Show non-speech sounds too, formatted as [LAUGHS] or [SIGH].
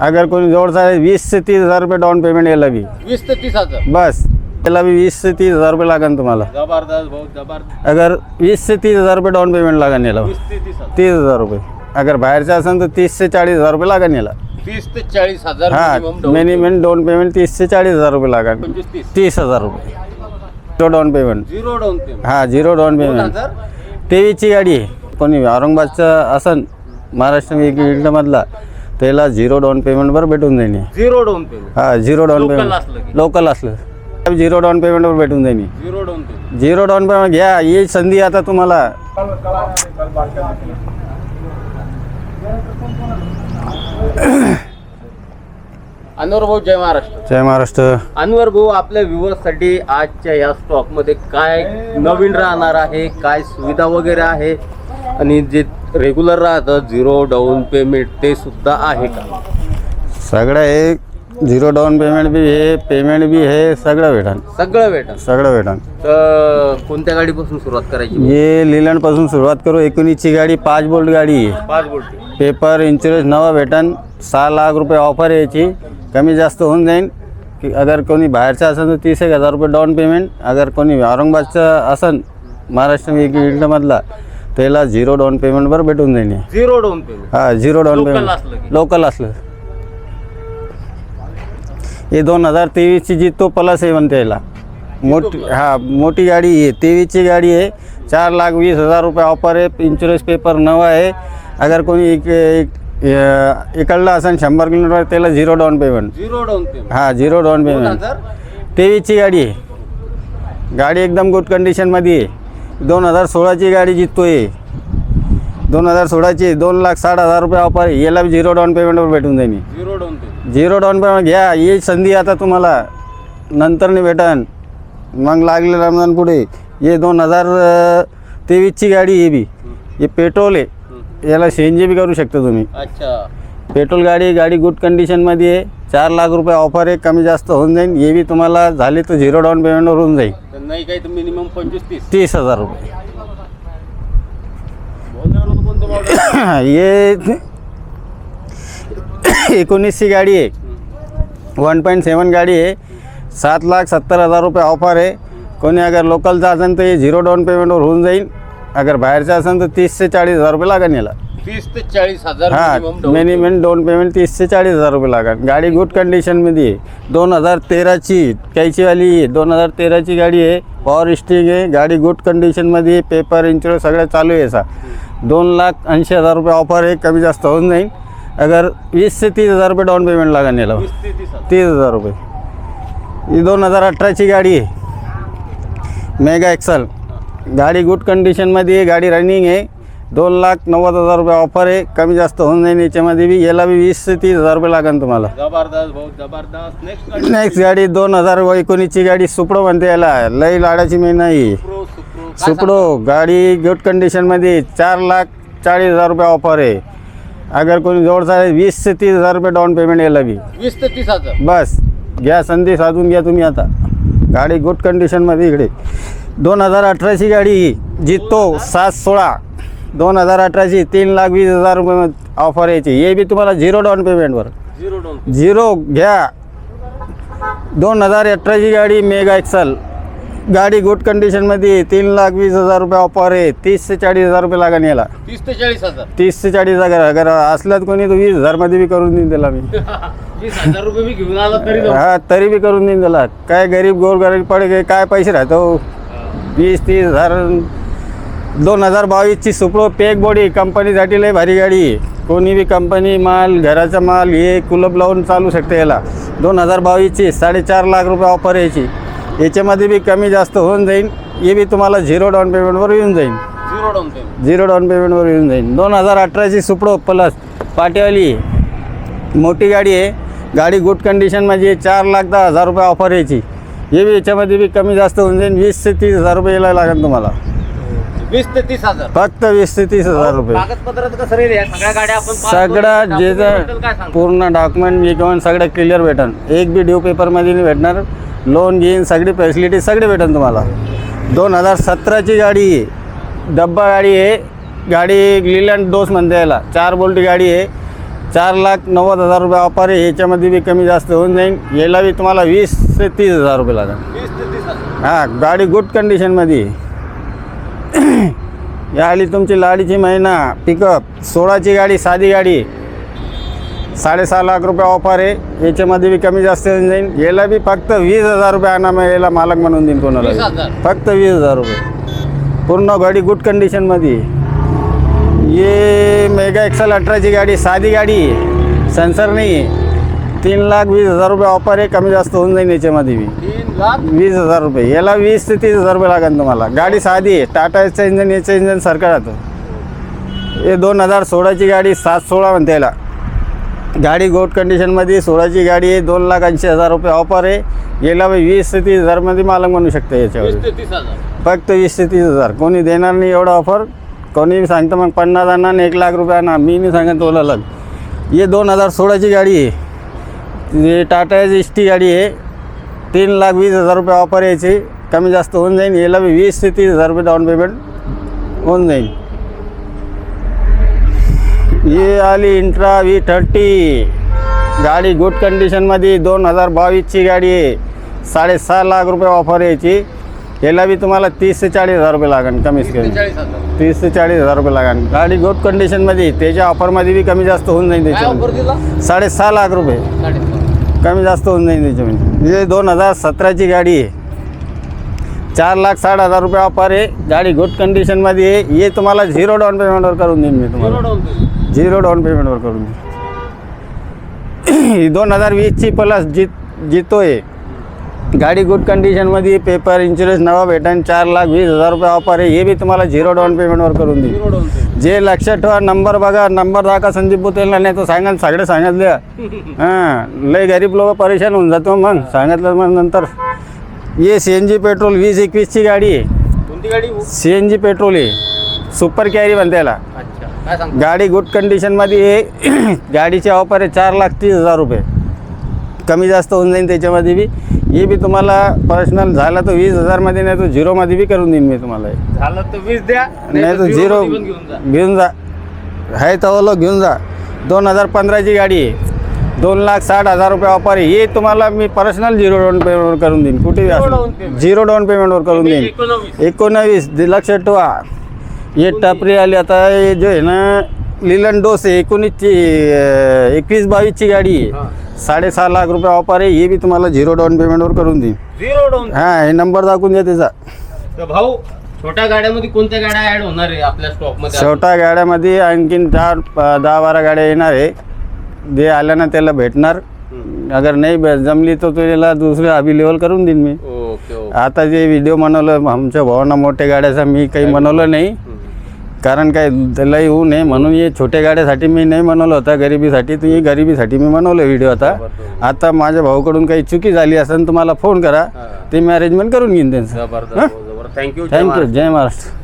अगर कोणी जवळचा आहे वीस ते तीस हजार रुपये डाऊन पेमेंट याला बी वीस ते तीस हजार। बस त्याला बी वीस ते तीस हजार रुपये लागेल तुम्हाला। जबरदस्त भाऊ जबरदस्त। अगर वीस ते तीस हजार रुपये डाऊन पेमेंट लागेल याला। वीस ते तीस हजार। तीस हजार रुपये। अगर बाहेरचं असेल तर तीस ते चाळीस हजार रुपये लागेल याला। तीस ते चाळीस हजार हा down मिनिमम डाऊन पेमेंट तीस ते चाळीस हजार रुपये लागेल पंचवीस तीस। तीस हजार रुपये। तो down payment zero down payment हा झिरो डाऊन पेमेंट हजार? तेवीसची गाडी आहे। कोणी औरंगाबादचं असन महाराष्ट्र इकडमधला त्याला झिरो डाऊन पेमेंटवर भेटून जाईन. झिरो डाऊन पेमेंट हा झिरो डाऊन Local पेमेंट असलं की? लोकल असलं. झिरो डाऊन पेमेंटवर भेटून जाईन. Zero down payment zero down payment घ्या ही संधी आता तुम्हाला. अनवर भाऊ जय महाराष्ट्र. जय महाराष्ट्र. अनवर भाऊ आपल्या व्ह्युअर्ससाठी आजच्या या स्टॉकमध्ये काय नवीन राहणार आहे काय सुविधा वगैरे आहे? आणि जे रेग्युलर राहतं झिरो डाऊन पेमेंट ते सुद्धा आहे का? सगळं हे झिरो डाऊन पेमेंट बी हे पेमेंट बी हे सगळं भेटन. सगळं भेटल सगळं भेटन. तर कोणत्या गाडीपासून सुरुवात करायची? हे लिलंडपासून सुरुवात करू. एकोणीसची गाडी पाच बोल्ट गाडी आहे. पाच बोलते पेपर इन्शुरन्स नवा भेटन. सहा लाख रुपये ऑफर आहे याची कमी जास्त होऊन जाईल की अगर कोणी बाहेरचं असेल तर तीस एक हजार रुपये डाऊन पेमेंट अगर कोणी औरंगाबादचं असन महाराष्ट्र इकडमधला त्याला झिरो डाऊन पेमेंटवर भेटून जाईल हे. झिरो डाऊन पेमेंट हा झिरो डाऊन Local पेमेंट की? लोकल असलं. हे दोन हजार तेवीसची जी तो प्लस आहे म्हणते याला मोठी हा मोठी गाडी आहे. तेवीसची गाडी आहे. चार लाख वीस हजार रुपये ऑफर आहे. इन्शुरन्स पेपर नवा आहे. अगर कोणी इक- अं, इकडलं असेल शंभर किलोमीटर त्याला zero down payment zero down payment हा झिरो डाऊन दोन पेमेंट हजार? तेवीसची गाडी आहे. गाडी एकदम गुड कंडिशनमध्ये आहे. दोन हजार सोळाची गाडी जिततोय दोन हजार सोळाची दोन लाख साठ हजार रुपये ऑफर याला झिरो डाऊन पेमेंटवर भेटून जाईन. Zero down payment zero down payment घ्या. ही संधी आता तुम्हाला नंतरने भेटन. मग लागले रमजान पुढे. हे दोन हजार तेवीसची गाडी आहे बी. हे पेट्रोल आहे. याला सी एन जी बी करू शकता तुम्ही. अच्छा. पेट्रोल गाडी गाडी गुड कंडिशनमध्ये आहे. चार लाख रुपये ऑफर आहे कमी जास्त होऊन जाईल हे बी तुम्हाला झाले तर झिरो डाऊन पेमेंटवर होऊन जाईल. तर नाही काही तर मिनिमम पंचवीस तीस. तीस हजार रुपये. बोलण्यावर कोणतं [COUGHS] हे एकोणीसची गाडी आहे. वन पॉईंट सेवन गाडी आहे. सात लाख सत्तर हजार रुपये ऑफर आहे. कोणी अगर लोकलचा असेल तर हे झिरो डाऊन पेमेंटवर होऊन जाईल अगर बाहेरचं असेल तर तीस ते चाळीस हजार रुपये लागेल याला. तीस ते चाळीस हजार हा मिनिमम डाऊन पेमेंट तीस ते चाळीस हजार रुपये लागेल. गाडी गुड कंडिशनमध्ये आहे. दोन हजार तेराची कैचीवाली आहे. दोन हजार तेराची गाडी आहे. पॉवर स्टिंग आहे. गाडी गुड कंडिशनमध्ये आहे. पेपर इन्शुरन्स सगळं चालू आहे असा दोन लाख ऐंशी हजार रुपये ऑफर आहे. कमी जास्त होऊन जाईल अगर वीस ते तीस हजार रुपये डाऊन पेमेंट लागेल याला. तीस हजार. रुपये. ही दोन हजार अठराची गाडी आहे. मेगा एक्सल गाडी गुड कंडिशनमध्ये आहे. गाडी रनिंग आहे. दोन लाख नव्वद हजार रुपये ऑफर आहे. कमी जास्त होऊन जाईल याच्यामध्ये बी. याला बी वीस ते तीस हजार रुपये लागेल तुम्हाला. जबरदस्त भाऊ जबरदस्त. नेक्स्ट गाडी. नेक्स्ट गाडी दोन हजार एकोणीसची गाडी सुपडो म्हणते याला. लई लाडाची मी नाही. सुपडो गाडी गुड कंडिशनमध्ये चार लाख चाळीस हजार रुपये ऑफर आहे. अगर कोणी जवळचा वीस ते तीस हजार रुपये डाऊन पेमेंट याला बी? वीस ते तीस हजार. बस. घ्या संधी साधून घ्या तुम्ही आता. गाडी गुड कंडिशनमध्ये इकडे. दोन हजार अठराची गाडी जितो सात सोळा. दोन हजार अठराची तीन लाख वीस हजार रुपये ऑफर यायची. हे बी तुम्हाला झिरो डाऊन पेमेंटवर झिरो डाऊन झिरो घ्या. दोन हजार अठराची गाडी मेगा एक्सल गाडी गुड कंडिशनमध्ये. तीन लाख वीस हजार रुपये ऑफर आहे. तीस ते चाळीस हजार रुपये लागेल याला. तीस ते चाळीस हजार. तीस ते चाळीस हजार. अगर असल्यात कोणी तर वीस हजारमध्ये बी करून देईन त्याला मी. [LAUGHS] वीस हजार रुपये मी घेऊन आला तरी. हा तरी बी करून देईन त्याला. काय गरीब गोर गरीब पडे काय पैसे राहतो? वीस तीस हजार दोन हजार बावीसची सुप्रो पेक बॉडी कंपनीसाठी लय भारी गाडी आहे. कोणी बी कंपनी माल घराचा माल हे कुलप लावून चालू शकते याला. दोन हजार बावीसची साडेचार लाख रुपये ऑफर यायची याच्यामध्ये बी कमी जास्त होऊन जाईल हे बी तुम्हाला झिरो डाऊन पेमेंटवर येऊन जाईल zero down payment zero down पेमेंटवर येऊन जाईल दोन हजार अठराची सुपडो प्लस पाटेवाली मोठी गाडी आहे. गाडी गुड कंडिशनमध्ये आहे. चार लाख दहा हजार रुपये ऑफर यायची हे बी याच्यामध्ये बी कमी जास्त होऊन जाईल वीस ते तीस हजार रुपये यायला लागेल तुम्हाला. वीस ते तीस हजार. फक्त वीस ते तीस हजार रुपये. कागदपत्राचं कसं सगळ्या गाड्या आपण पास सगळं जे document भेटेल काय जर सांगता? पूर्ण डॉक्युमेंट घेऊन सगळं क्लिअर भेटन. एक बी ड्यू पेपरमध्ये नाही भेटणार. लोन घेईन सगळी फॅसिलिटी सगळी भेटन तुम्हाला. दोन हजार सतराची गाडी आहे. डब्बा गाडी आहे. गाडी लिलँड डोस म्हणते याला. चार बोल्टी गाडी आहे. चार लाख नव्वद हजार रुपये ऑफर आहे. याच्यामध्ये बी कमी जास्त होऊन जाईल याला बी तुम्हाला वीस ते तीस हजार रुपये लागेल. वीस ते तीस हजार. हां गाडी गुड कंडिशनमध्ये या आली तुमची लाडीची महिना पिकअप सोळाची गाडी साधी गाडी. साडेसहा लाख रुपये ऑफर आहे. याच्यामध्ये बी कमी जास्त जाईल याला बी फक्त वीस हजार रुपये आणा मग याला मालक म्हणून देईन कोणाला? फक्त वीस हजार रुपये. पूर्ण गाडी गुड कंडिशनमध्ये ये मेगा एक्सल अठराची गाडी साधी गाडी. सेन्सर नाही. आहे तीन लाख वीस हजार रुपये ऑफर आहे कमी जास्त होऊन जाईल याच्यामध्ये बी. तीन लाख? वीस हजार रुपये. याला वीस ते तीस हजार रुपये लागेल तुम्हाला. गाडी साधी आहे. टाटाचं इंजन याचं इंजन सारखं राहतं. हे दोन हजार सोळाची गाडी सात सोळा म्हणते याला. गाडी गोट कंडिशनमध्ये सोळाची गाडी आहे दोन लाख ऐंशी हजार रुपये ऑफर आहे. याला वीस ते तीस हजारमध्ये मालक म्हणू शकतं याच्यावर. फक्त वीस ते तीस हजार. कोणी देणार नाही एवढं ऑफर कोणी सांगतं मग पन्नास आणा आणि एक लाख रुपये आणा. मी नाही सांगत तुला लग हे दोन हजार सोळाची गाडी आहे. हे टाटा एस टी गाडी आहे तीन लाख वीस हजार रुपये ऑफर यायची कमी जास्त होऊन जाईल याला बी वीस ते तीस हजार रुपये डाऊन पेमेंट होऊन जाईल ही आली इंट्रा व्ही थर्टी। गाडी गुड कंडिशनमध्ये दोन हजार बावीसची गाडी आहे साडेसहा लाख रुपये ऑफर यायची याला बी तुम्हाला तीस ते चाळीस हजार रुपये लागेल कमीच कमी। तीस ते चाळीस हजार रुपये। लागेल गाडी गुड कंडिशनमध्ये त्याच्या ऑफरमध्ये बी कमी जास्त होऊन जाईल दिला? साडेसहा लाख रुपये। कमी जास्त होऊन जाईल त्याच्यामध्ये. हे दोन हजार सतराची गाडी आहे. चार लाख साठ हजार रुपये ऑफर आहे. गाडी गुड कंडिशनमध्ये आहे. हे तुम्हाला झिरो डाऊन पेमेंटवर करून देईन मी तुम्हाला. झिरो डाऊन पेमेंटवर करून देईन. ही [CLEARS THROAT] दोन हजार वीसची प्लस जित जितो आहे गाडी गुड कंडिशनमध्ये पेपर इन्शुरन्स नवा भेटेन चार लाख वीस हजार रुपये ऑफर आहे. हे बी तुम्हाला झिरो डाऊन पेमेंटवर करून पेमेंट जे लक्षात ठेवा नंबर बघा. नंबर दाखवा संदीप बुतेलला नाही तो सांगा सगळं सांगितलं. [LAUGHS] हां लय गरीब लोक परेशान होऊन जातो मग. सांगितलं मग नंतर. ये सी एन जी पेट्रोल वीस एकवीसची गाडी आहे. कोणती गाडी? सी एन जी पेट्रोल आहे. सुपर कॅरी म्हणते याला. गाडी गुड कंडिशनमध्ये गाडीचे ऑफर आहे चार लाख तीस हजार रुपये. कमी जास्त होऊन जाईल त्याच्यामध्ये बी. हे बी तुम्हाला पर्सनल झाला तर वीस हजारमध्ये नाही तो झिरोमध्ये बी करून देईन मी तुम्हाला. हे. झालं तर वीस द्या नाही तर झिरो मध्ये पण घेऊन जा. घेऊन जा. आहे तवलं घेऊन जा. दोन हजार पंधराची गाडी आहे. दोन लाख साठ हजार रुपये ऑफर आहे. हे तुम्हाला मी पर्सनल झिरो डाऊन पेमेंटवर करून देईन. कुठे Zero down payment. Zero down पेमेंटवर करून देईन. एकोणवीस. एकोणावीस दि- लक्षात ठेवा. हे टपरी आली. आता हे जो आहे ना लिलन डोस आहे. एकोणीसची अं, एकवीस बावीसची गाडी. आहे. साडेसहा लाख रुपये ऑफर आहे हे बी तुम्हाला झिरो डाऊन पेमेंटवर करून देईन. Zero down? हां हे नंबर दाखवून द्या त्याचा. तर भाऊ छोट्या गाड्यामध्ये कोणत्या गाड्या ऍड होणार आहे आपल्या स्टॉकमध्ये छोट्या गाड्यामध्ये आणखीन चार दहा बारा गाड्या येणार आहे. जे आल्या ना त्याला भेटणार. अगर नाही भे- जमली तर त्याला दुसरे अवेलेबल करून देईन मी. Okay okay. आता जे व्हिडिओ बनवलं आमच्या भावांना मोठ्या गाड्याचा मी काही बनवलं नाही. कारण काय त्याला येऊ नये म्हणून हे छोट्या गाड्यासाठी मी नाही बनवलं होता गरिबीसाठी. तर ही गरिबीसाठी मी बनवलं व्हिडिओ आता. आता माझ्या भाऊकडून काही चुकी झाली असेल तर मला फोन करा. हा. ते मी अरेंजमेंट करून घेईन त्यांचं. थँक्यू थँक्यू जय महाराष्ट्र.